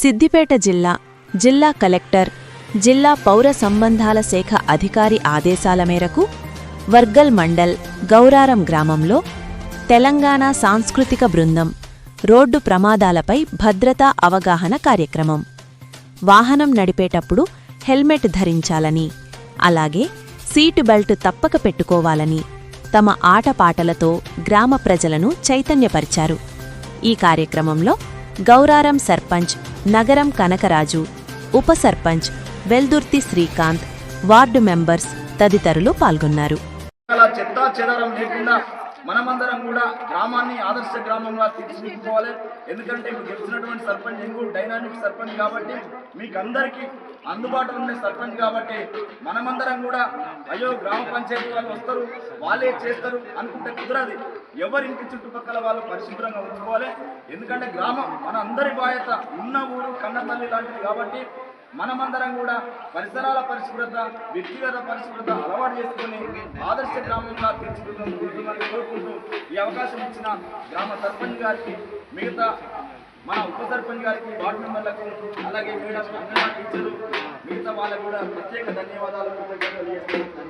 సిద్దిపేట జిల్లా జిల్లా కలెక్టర్ జిల్లా పౌర సంబంధాల శాఖ అధికారి ఆదేశాల మేరకు వర్గల్ మండల్ గౌరారం గ్రామంలో తెలంగాణ సాంస్కృతిక బృందం రోడ్డు ప్రమాదాలపై భద్రతా అవగాహన కార్యక్రమం. వాహనం నడిపేటప్పుడు హెల్మెట్ ధరించాలని అలాగే సీటు బెల్ట్ తప్పక పెట్టుకోవాలని తమ ఆటపాటలతో గ్రామ ప్రజలను చైతన్యపరిచారు. ఈ కార్యక్రమంలో గౌరారం సర్పంచ్ నగరం కనకరాజు ఉప సర్పంచ్ వెల్దుర్తి శ్రీకాంత్ వార్డు మెంబర్స్ తదితరులు పాల్గొన్నారు. చెదారం లేకుండా మనమందరం కూడా గ్రామాన్ని ఆదర్శ గ్రామంగా తీర్చిదిద్దుకోవాలి. ఎందుకంటే మీకు గెలిచినటువంటి సర్పంచ్ ఇంకూ డైనామిక్ సర్పంచ్ కాబట్టి మీకు అందరికీ అందుబాటులో ఉండే సర్పంచ్ కాబట్టి మనమందరం కూడా అయ్యో గ్రామ పంచాయతీ వాళ్ళు వస్తారు వాళ్ళే చేస్తారు అనుకుంటే కుదరదు. ఎవరింటి చుట్టుపక్కల వాళ్ళు పరిశుభ్రంగా ఉంచుకోవాలి. ఎందుకంటే గ్రామం మన అందరి బాధ్యత ఉన్న ఊరు కన్నతల్లి లాంటిది కాబట్టి మనమందరం కూడా పరిసరాల పరిశుభ్రత వ్యక్తిగత పరిశుభ్రత అలవాటు చేసుకుని ఆదర్శ గ్రామంగా తీర్చిదిద్దామని కోరుకుంటూ ఈ అవకాశం ఇచ్చిన గ్రామ సర్పంచ్ గారికి మిగతా మన ఉప సర్పంచ్ గారికి వార్డు మెంబర్లకు అలాగే మిగతా టీచర్లు మిగతా వాళ్ళకు కూడా ప్రత్యేక ధన్యవాదాలు తెలియజేస్తున్నాం.